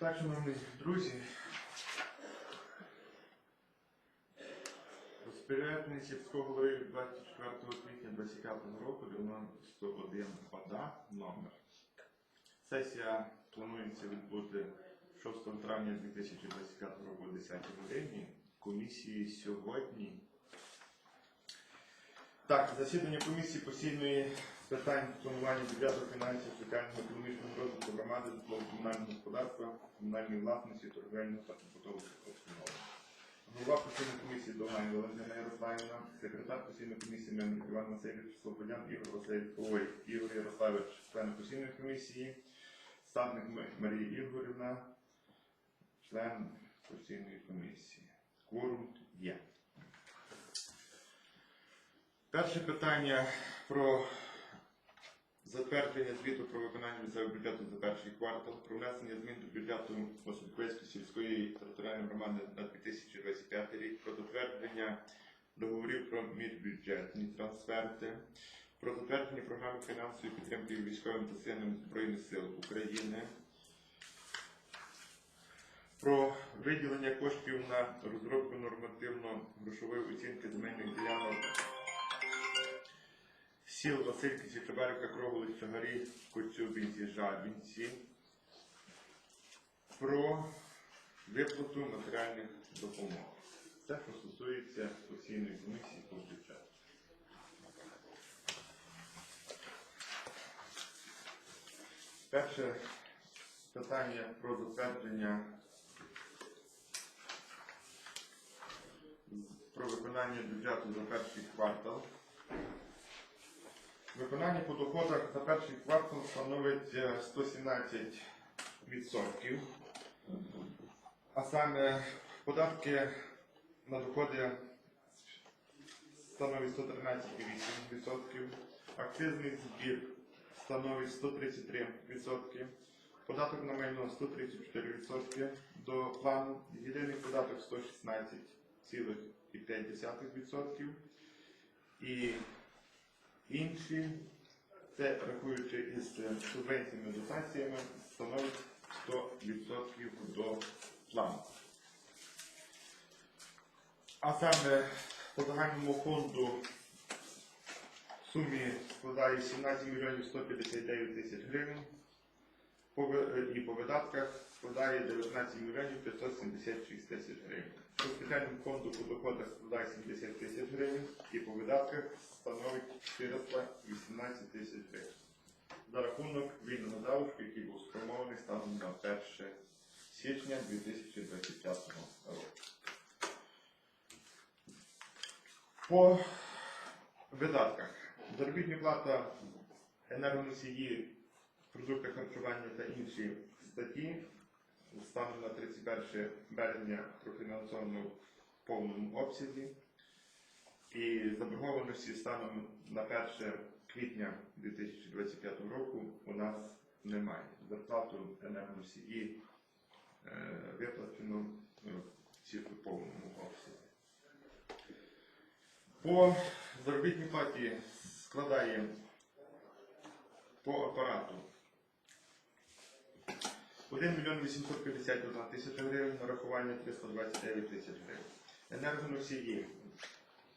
Так, шановні друзі, розпорядник сільського голови 24 квітня 25 року 91 ОДА номер. Сесія планується відбути 6 травня 2025 року о 10 годині. Комісії сьогодні. Так, засідання комісії постійної питань планування бюджету, фінансів, соціального економічного розвитку громади, житлово-комунального господарства, комунальної власності, торговельного та побутових обслуговування. Голова постійної комісії Долгань Валентина Ярославівна, секретар постійної комісії Мельник Іван Васильович Слободян, Ігор Васильович, Ігор Ярославович, член постійної комісії, Стадник М- Марія Ігорівна, член постійної комісії. Кворум є. Перше питання про затвердження звіту про виконання місцевого бюджету за перший квартал, про внесення змін до бюджету Освітської сільської територіальної громади на 2025 рік, про затвердження договорів про міжбюджетні трансферти, про затвердження програми фінансової підтримки військовим та силам Збройних сил України, про виділення коштів на розробку нормативно-грошової оцінки земельних ділянок сіл Васильки, Січеберка, Кроголи, Чагарі, Коцюбинці, Жабінці про виплату матеріальних допомог. Це, що стосується постійної комісії по бюджету. Перше питання про затвердження про виконання бюджету за перший квартал. Виконання по доходах за перший квартал становить е, 117%. А саме податки на доходи становить 113,8%, акцизний збір становить 133%, податок на майно 134% до плану, єдиний податок 116,5% і Інші, це рахуючи із е, субвенціями дотаціями, становить 100% до плану. А саме по загальному фонду в сумі складає 17 мільйонів 159 тисяч гривень е, і по видатках складає 19 мільйонів 576 тисяч гривень. По спеціальному фонду по доходах складає 70 тисяч гривень і по видатках становить 418 тисяч гривень. За рахунок вільного залишку, який був сформований станом на 1 січня 2025 року. По видатках. Заробітна плата енергоносії, продукти харчування та інші статті станом на 31 березня профінансовано в повному обсязі. І заборгованості станом на 1 квітня 2025 року у нас немає. Зарплату енергоносії е, виплачено е, в повному обсязі. По заробітній платі складає по апарату 1 мільйон 851 тисяча гривень, нарахування 329 тисяч гривень. Енергоносії,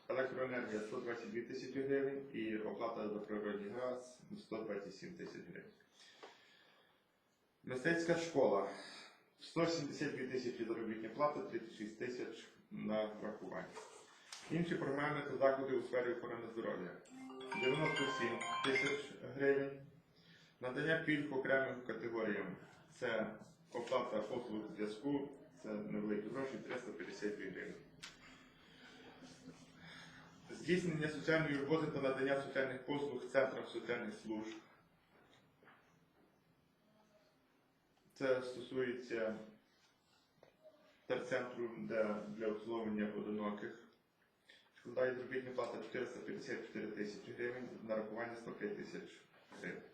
електроенергія 122 тисячі гривень і оплата за природний газ 127 тисяч гривень. Мистецька школа 172 тисячі заробітні плати, 36 тисяч на рахування. Інші програми та заходи у сфері охорони здоров'я 97 тисяч гривень. Надання пільг окремим категоріям. Це оплата послуг зв'язку, це невеликі гроші 352 гривень. Здійснення соціальної роботи та надання соціальних послуг центрам соціальних служб. Це стосується терцентру для, для обслуговування одиноких. Складає заробітна плата 454 тисячі гривень, нарахування 105 тисяч гривень.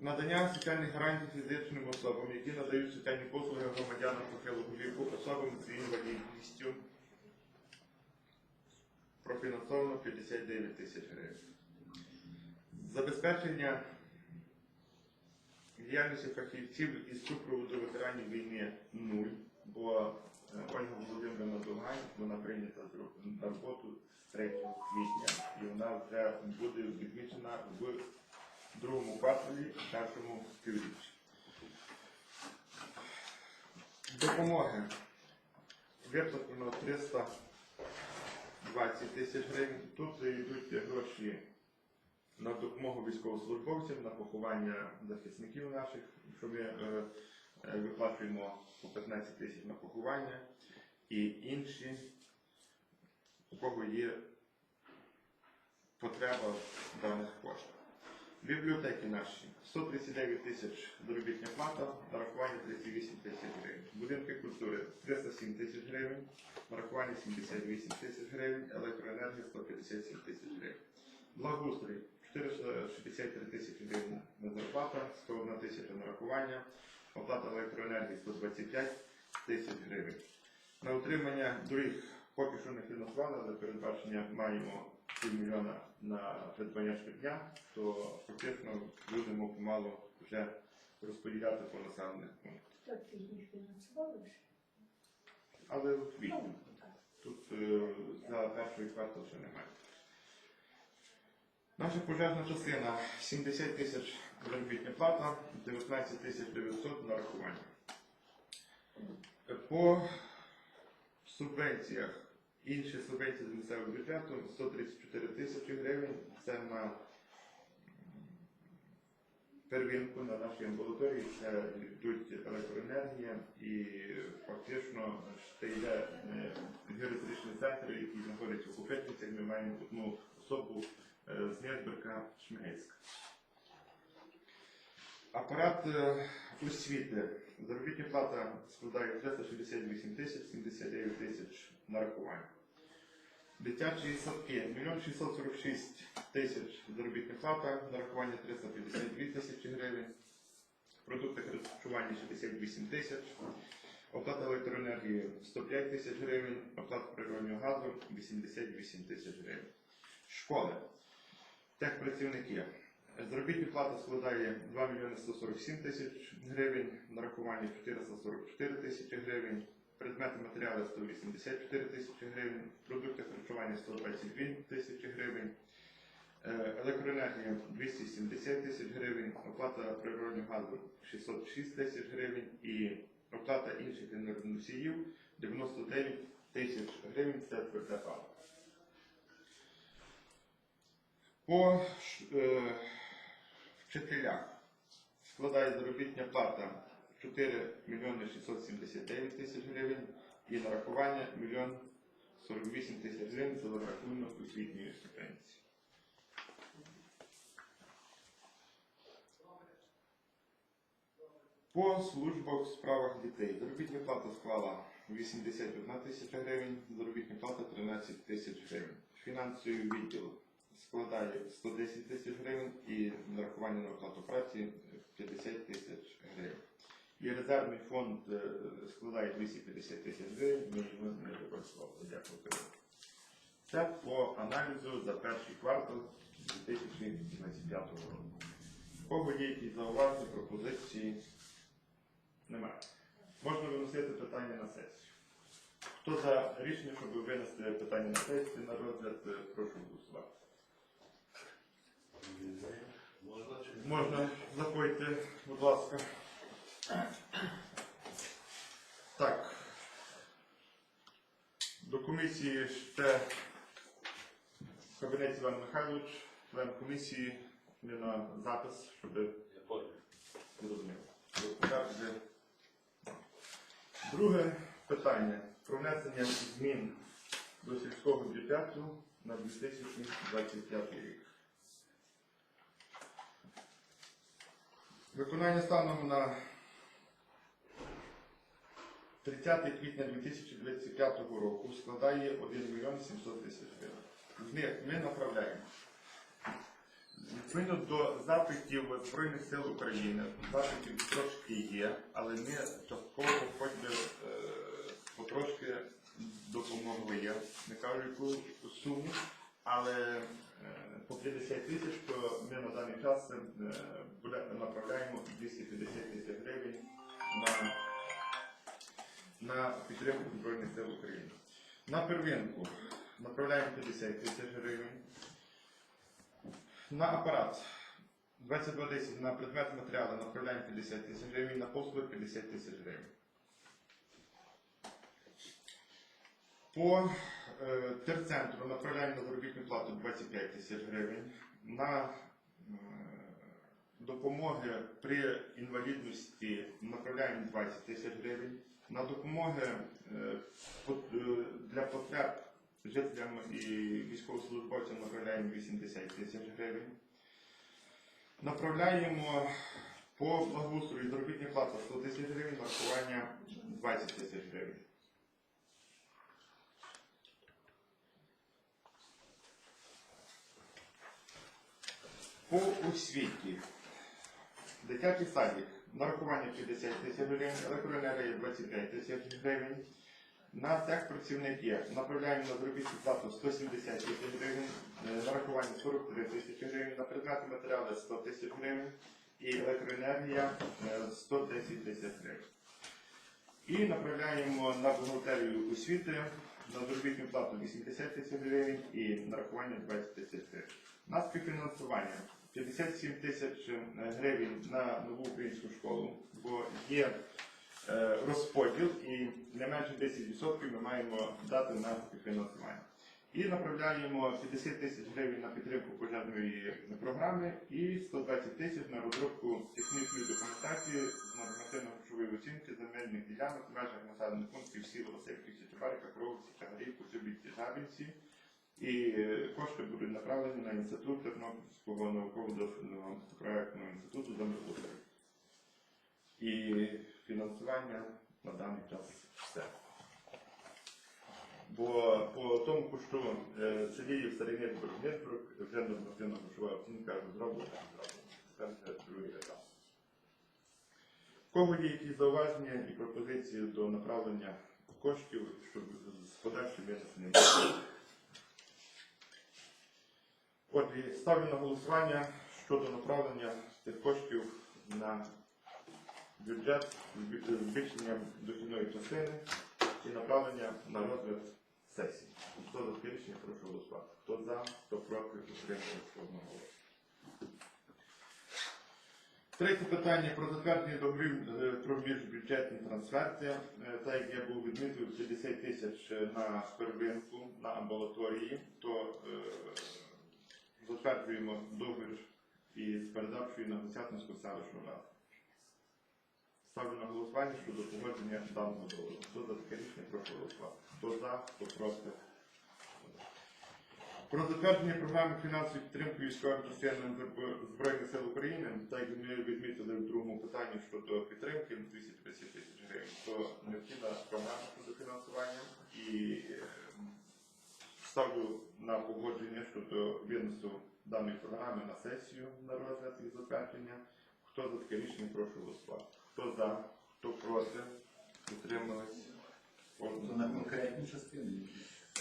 Надання соціальних гарантій фізичним особам, які надають соціальні послуги громадянам похилого віку, особам з інвалідністю, профінансовано 59 тисяч гривень. Забезпечення Діяльності фахівців із супроводу ветеранів війни нуль, бо е, Ольга Володимирівна Довгань, вона прийнята на роботу 3 квітня, і вона вже буде відмічена в другому кварталі, першому півріччі. Допомоги. Виплатено 320 тисяч гривень. Тут йдуть гроші на допомогу військовослужбовцям, на поховання захисників наших, що ми е, е, виплачуємо по 15 тисяч на поховання і інші, у кого є потреба в даних коштах. Бібліотеки наші 139 тисяч заробітня плата, нарахування 38 тисяч гривень. Будинки культури 307 тисяч гривень, нарахування 78 тисяч гривень, електроенергія 157 тисяч гривень. Благоустрій 463 тисячі гривень на зарплата, 101 тисяча нарахування, оплата електроенергії 125 тисяч гривень. На утримання доріг поки що не фінансували, але передбачення маємо півмільйона на придбання швидня, то фактично будемо помалу вже розподіляти по населених пунктах. Так, ти не фінансували? Але квітні. Ну. Тут е, за перший квартал ще немає. Наша пожежна частина 70 тисяч заробітня плата, 19 тисяч 900 нарахування. По субвенціях, інші субвенції з місцевого бюджету 134 тисячі гривень. Це на первинку на нашій амбулаторії, це йдуть електроенергія і фактично ще йде геротричний центр, який знаходиться в Купетницях. Ми маємо одну особу е, з Нєдберка Шмельська. Апарат е, освіти. Заробітна плата складає 368 тисяч 79 тисяч нарахування. Дитячі садки 1 646 тисяч заробітна плата, нарахування 352 тисячі гривень. Продукти харчування 68 тисяч. Оплата електроенергії 105 тисяч гривень, оплата природнього газу 88 тисяч гривень. Школи. Техпрацівники. Заробітна плата складає 2 мільйони 147 тисяч гривень, нарахування 444 тисячі гривень, предмети матеріали 184 тисячі гривень, продукти харчування 122 тисячі гривень, е, електроенергія 270 тисяч гривень, оплата природнього газу 606 тисяч гривень і оплата інших енергоносіїв 99 тисяч гривень це тверде паливо. По е, вчителях складає заробітня плата 4 мільйони 679 тисяч гривень і нарахування 1 мільйон 48 тисяч гривень за рахунок освітньої субвенції. По службах в справах дітей заробітня плата склала 81 тисяча гривень, заробітня плата 13 тисяч гривень. Фінансовий відділ складає 110 тисяч гривень і нарахування на оплату праці 50 тисяч гривень. І резервний фонд е, складає 250 тисяч гривень, ми його не використовували. Дякую. Це по аналізу за перший квартал 2025 року. Кого є якісь зауваження, пропозиції? Немає. Можна виносити питання на сесію. Хто за рішення, щоб винести питання на сесію на розгляд, е, прошу голосувати. Можна заходьте, будь ласка. Так. До комісії ще кабінет Іван Михайлович, член комісії, не на запис, щоб Я понял. Друге питання про внесення змін до сільського бюджету на 2025 рік. Виконання станом на 30 квітня 2025 року складає 1 мільйон 700 тисяч гривень. З них ми направляємо Відповідно до запитів Збройних сил України, запитів трошки є, але ми частково хоч би е, потрошки допомогли. Не кажу яку суму, але е, по 50 тисяч, то ми на даний час е, направляємо 250 тисяч гривень на, на підтримку Збройних сил України. На первинку направляємо 50 тисяч гривень. На апарат 2210 на предмет матеріалу направляємо 50 тисяч гривень, на послуги 50 тисяч гривень. По е, терцентру направляємо на заробітну плату 25 тисяч гривень. На е, допомоги при інвалідності направляємо 20 тисяч гривень. На допомоги е, е, для потреб жителям і військовослужбовцям направляємо 80 тисяч гривень. Направляємо по благоустрою заробітні плата 100 тисяч гривень, нарахування 20 тисяч гривень. По освіті. Дитячий садик. Нарахування 50 тисяч гривень, електроенергія 25 тисяч гривень. На техпрацівники направляємо на заробітну плату 170 тисяч гривень, е, нарахування 43 тисячі гривень, на предмети матеріали 100 тисяч гривень і електроенергія е, 110 тисяч гривень. І направляємо на бухгалтерію освіти на заробітну плату 80 тисяч гривень і нарахування 20 тисяч гривень. На співфінансування 57 тисяч е, гривень на нову українську школу, бо є е, розподіл і не менше 10% ми маємо дати на співфінансування. І направляємо 50 тисяч гривень на підтримку пожежної програми і 120 тисяч на розробку технічної документації з нормативно-грошової оцінки земельних ділянок в межах населених пунктів сіл Васильівки, Січебарка, Кровці, Чагарівку, Цюбітці, Жабінці. І кошти будуть направлені на інститут Тернопільського науково-дослідного проектного інституту землеустрою. І фінансування на даний час все. Бо по тому, що е, селі в Старині Боргнєсбрук вже нормативна грошова оцінка розроблена. Це вже другий етап. В кого є якісь зауваження і пропозиції до направлення коштів, щоб з подальшим винесенням? От і ставлю на голосування щодо направлення цих коштів на бюджет з збі- збільшенням дохідної частини і направлення на розгляд сесії. Хто за таке рішення, прошу голосувати. Хто за, хто проти, утримується одного голосу. Третє питання про затвердження договорів е, про міжбюджетні трансферти. Е, Так як я був відмітив 50 тисяч на первинку на амбулаторії, то е, затверджуємо договір із передачею на Гусятинську селищну раду. Ставлю на голосування щодо погодження даного договору. Хто за таке рішення, прошу голосувати. Хто за, хто проти. Про затвердження програми фінансової підтримки військовим частинам Збройних сил України, так як ми відмітили в другому питанні щодо підтримки 250 тисяч гривень, то необхідна програма щодо фінансування і е, ставлю на погодження щодо виносу даної програми на сесію на розгляд і затвердження. Хто за таке рішення, прошу голосувати. Хто за, хто проти, утримались. То Одного. на конкретні частини.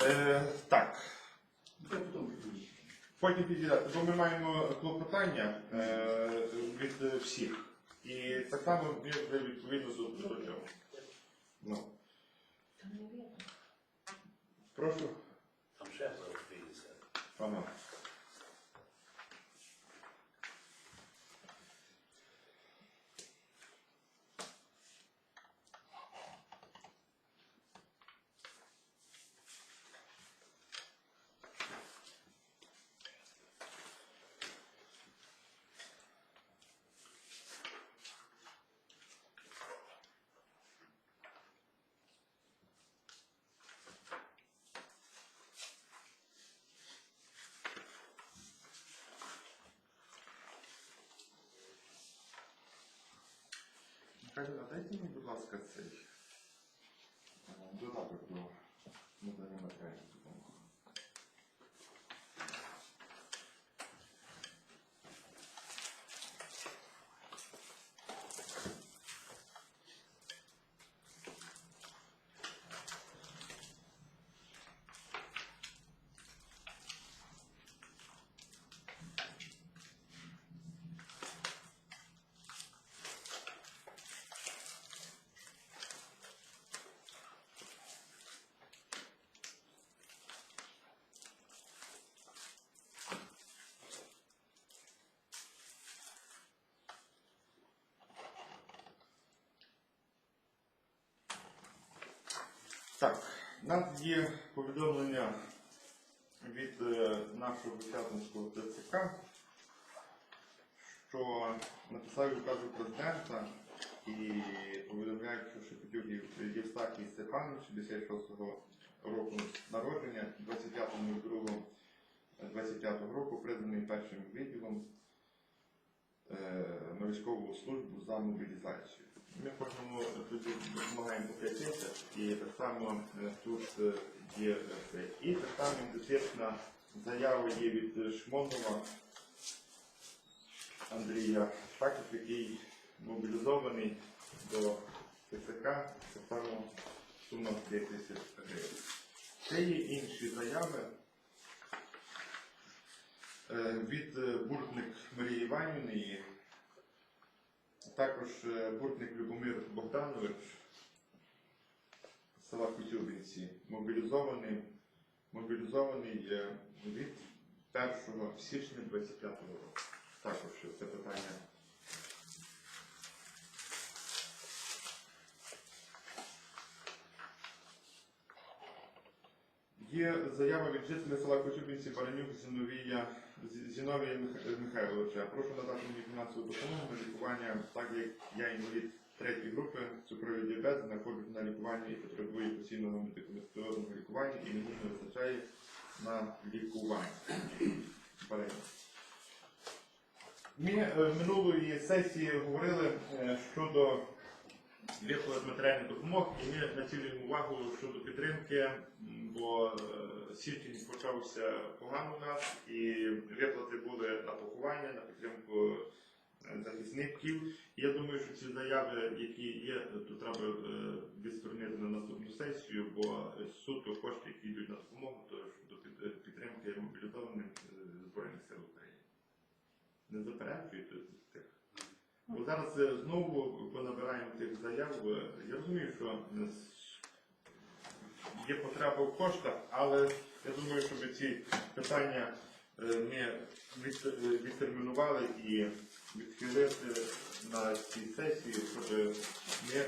Е, так. Це потім підійдете, бо ми маємо клопотання е, від всіх. І так само ми вже відповідно до, цього. Ну, прошу, підійде. Пане. а дайте мені, будь ласка, цей е, додаток до надання матеріальної допомоги. У нас є повідомлення від е, нашого Бучатинського ТЦК, що написали указу президента і повідомляють, що Шепетюк Єв- Євстахій Степанович 66-го року народження, 25.02.25 року призваний першим відділом е, на військову службу за мобілізацію. Ми кожному тоді допомагаємо по 5 тисяч, і так само е, тут е, є е, це. І так само ідентична заява є від Шмонова Андрія, також який мобілізований до ТЦК, так само сума 5 тисяч гривень. Це є інші заяви від Буртник Марії Іванівни, також е, Буртник Любомир Богданович села Кутюбинці, мобілізований, мобілізований від 1 січня 25 року. Також це питання. Є заява від жителя села Кочубінці Баранюк Зіновія Зі- Зіновія Михайловича. Прошу надати мені фінансову допомогу на лікування, так як я інвалід третьої групи, цукровий діабет, знаходжусь на лікуванні і потребую постійного медикаментозного лікування і мені не вистачає на лікування. Баранюк. Ми е, минулої сесії говорили е, щодо виплат матеріальних допомог, і ми націлюємо увагу щодо підтримки, бо е, січень почався погано у нас, і виплати були на поховання, на підтримку е, захисників. І я думаю, що ці заяви, які є, то треба е, відсторонити на наступну сесію, бо суто кошти, які йдуть на допомогу, то е, підтримки мобілізованих Збройних сил України. Не заперечуєте тих. Бо зараз е, знову понабираємо тих заяв. Е, Я розумію, що е, є потреба в коштах, але я думаю, щоб ці питання е, ми від- відтермінували і відхилити на цій сесії, щоб ми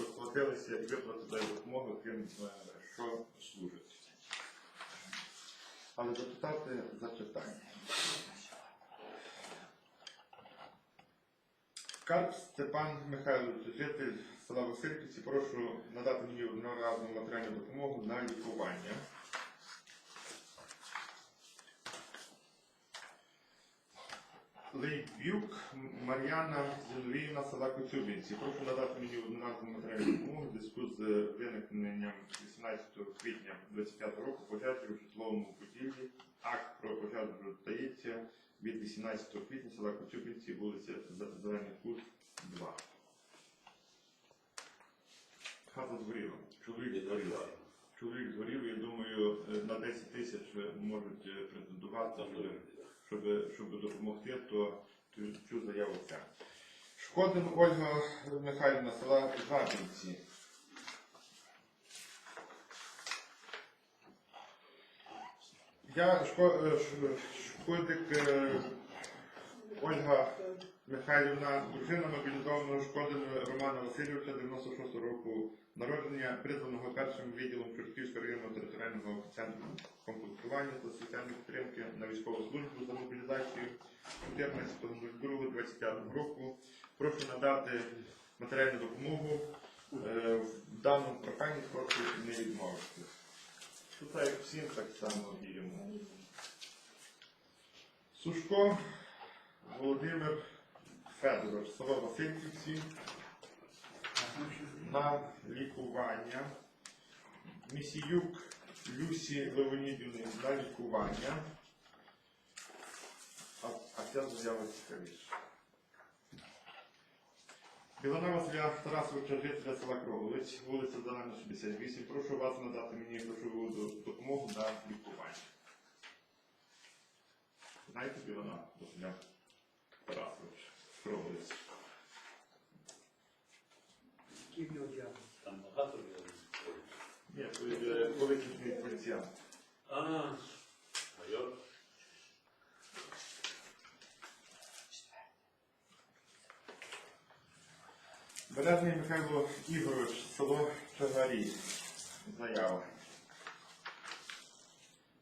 розплатилися і виплатили допомогу тим, що служать. Але запитати запитання. Карп Степан Михайлович, житель села Васильківці, прошу надати мені одноразову матеріальну допомогу на лікування. Лейбюк Мар'яна Зіновіївна, села Коцюбинці. Прошу надати мені одноразову матеріальну допомогу в зв'язку з виникненням 18 квітня 25 року пожежі у житловому будівлі. Акт про пожежу дається від 18 квітня села Коцюбинці, вулиця Зелений Кут, 2. Хата згоріла. Чоловік згорів. Чоловік згорів, я думаю, е, на 10 тисяч е, можуть е, претендувати, щоб, щоб, допомогти, то цю- заяву це. Шкодин Ольга Михайлівна, села Жабінці. Я Шко- Шкодик е, Ольга Михайлівна, дружина мобілізованого Шкодина Романа Васильовича 96 року народження, призваного першим відділом Чортківського районного територіального центру комплектування та соціальної підтримки на військову службу за мобілізацію 14.02.25 року. Прошу надати матеріальну допомогу. Е, В даному проханні прошу не відмовити. Тут як всім так само діємо. Сушко Володимир Федорович, село Васильківці на лікування. Місіюк Люсі Леонідівни на лікування. А, а ця заява цікавіша. Білана Василя Тарасовича, жителя села Кроволець, вулиця Зелена, 68. Прошу вас надати мені грошову допомогу на лікування. Знаєте Білана Василя Тарасовича, Кроволець? Там багато людей. Ні, то є великий поліціянт. А, майор. Березний Михайло Ігорович, село Чагарі. заява.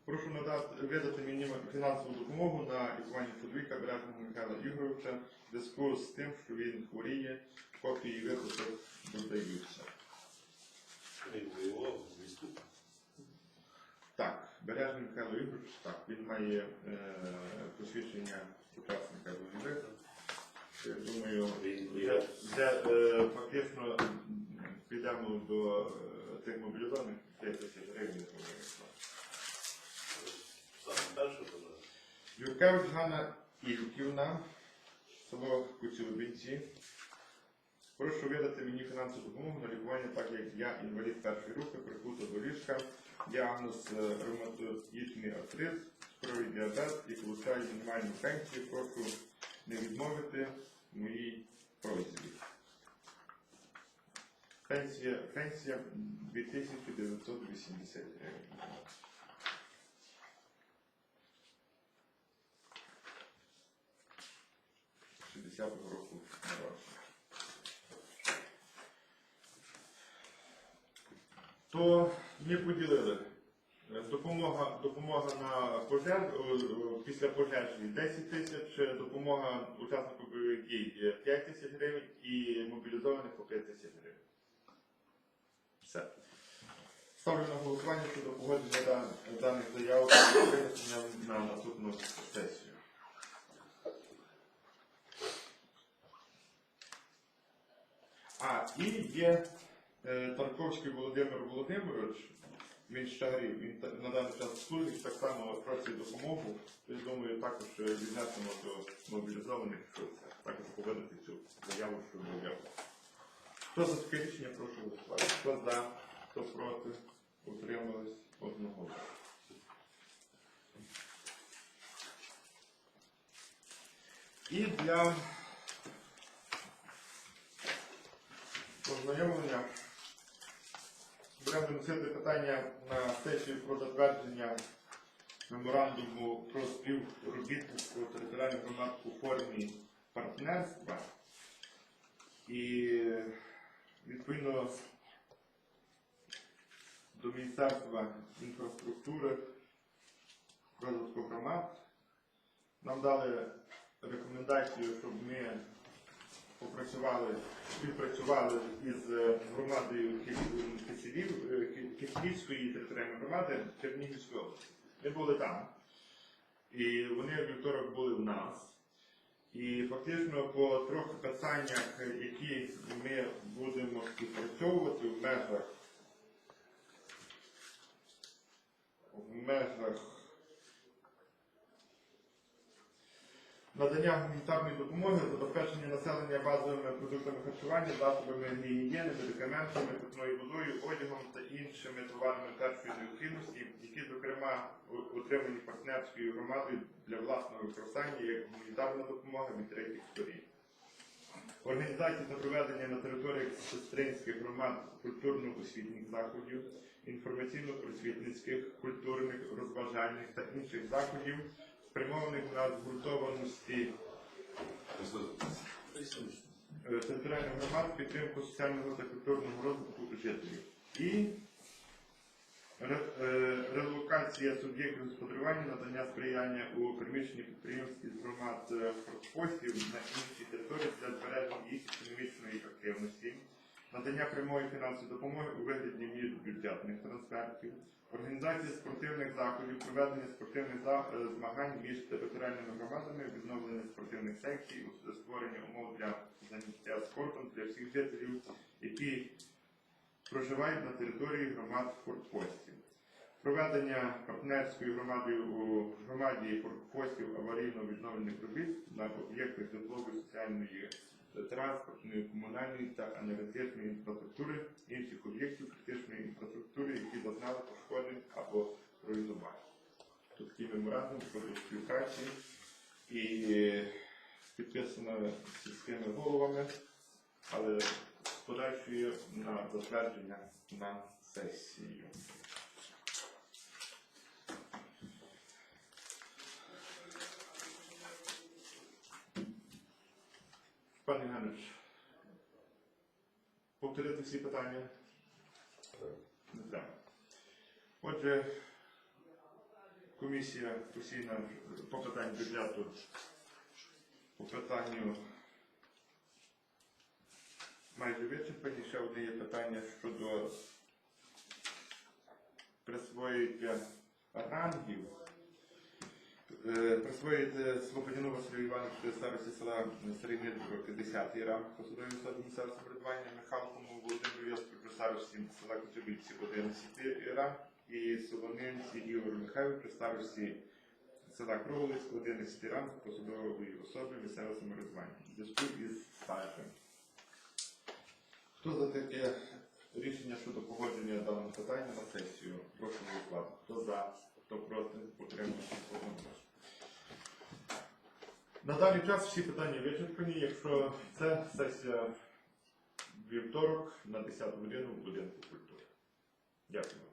Прошу надати видати мені фінансову допомогу на лікування чоловіка Бережного Михайла Ігоровича в зв'язку з тим, що він хворіє, копії виписок додаються. Так, Бережний Михайло Ігорович, так, він має е, посвідчення учасника війни. Я думаю, вже, е, фактично підемо до е, тих мобілізованих 5 тисяч гривень. я думаю. Саме перше забрав. Юркевич Ганна Ільківна, село Куцілубінці. Прошу видати мені фінансову допомогу на лікування, так як я інвалід першої групи, прикута до ліжка, діагноз е, ревматоїдний артрит, цукровий діабет і получаю мінімальну пенсію. Прошу не відмовити моїй просьбі. Пенсія, пенсія 2980 гривень. 60-го року. То ми поділили. Е, Допомога, допомога на пожеж, після пожежі 10 тисяч, е, допомога учаснику бойових дій е, 5 тисяч гривень і мобілізованих по 5 тисяч гривень. Все. Ставлю на голосування щодо погодження даних заяв на наступну сесію. А, і є е, Тарковський Володимир Володимирович, він Чагрів, він на даний час служить, так само просить допомогу. Я думаю, також е, віднесемо до мобілізованих, що також поведати цю заяву, що заяву. Хто за таке рішення, прошу голосувати. Хто за, хто проти, утримались одного. І для ознайомлення будемо виносити питання на сесію про затвердження меморандуму про співробітництво територіальних громад у формі партнерства. І відповідно до Міністерства інфраструктури розвитку громад нам дали рекомендацію, щоб ми попрацювали, співпрацювали із е, громадою Київ- Киселів, е, територіальної громади Чернігівської області. Ми були там. І вони вівторок були в нас. І фактично по трьох питаннях, які ми будемо співпрацьовувати в межах в межах надання гуманітарної допомоги, забезпечення населення базовими продуктами харчування, засобами гігієни, медикаментами, питною водою, одягом та іншими товарами першої необхідності, які, зокрема, отримані партнерською громадою для власного використання як гуманітарна допомога від третіх сторін. Організації та проведення на територіях сестринських громад культурно-освітніх заходів, інформаційно-просвітницьких, культурних, розважальних та інших заходів, спрямованих на згуртованості е, територіальних громад, підтримку соціального та культурного розвитку жителів. І е, релокація суб'єктів господарювання, надання сприяння у приміщенні підприємств із громад е, фортпостів на інші території для збереження їх економічної активності, надання прямої фінансової допомоги у вигляді міжбюджетних трансфертів, організація спортивних заходів, проведення спортивних е, змагань між територіальними громадами, відновлення спортивних секцій, створення умов для заняття спортом для всіх жителів, які проживають на території громад фортпостів. Проведення партнерською громадою у громаді фортпостів аварійно-відновлених робіт на об'єктах житлової, соціальної, е, транспортної, комунальної та енергетичної інфраструктури, інших об'єктів критичної інфраструктури, які зазнали пошкоджень або руйнувань. Тут такий меморандум щодо співпраці і е, підписано сільськими головами, але з подальшою на затвердження на сесію. Пане Євгенович, повторити всі питання? Не треба. Отже, комісія постійна по питанню бюджету, по питанню майже вичерпані. Ще одне є питання щодо присвоєння рангів. Е, Присвоїти Слободяну Василю Івановичу старості села Старий Мирбурок 10 ранг посадової особи місцевого самоврядування Михайловому Володимиру Йосиповичу старості села Коцюбільці 11 ранг і Солонинці Ігорю Михайловичу старості села Круголицьк 11 ранг посадової особи місцевого самоврядування. Зв'язку із стажем. Хто за таке рішення щодо погодження даного питання на сесію? Прошу голосувати. Хто за, хто проти, одноголосно. На даний час всі питання вичерпані. Якщо це сесія вівторок на 10 годину в будинку культури. Дякую.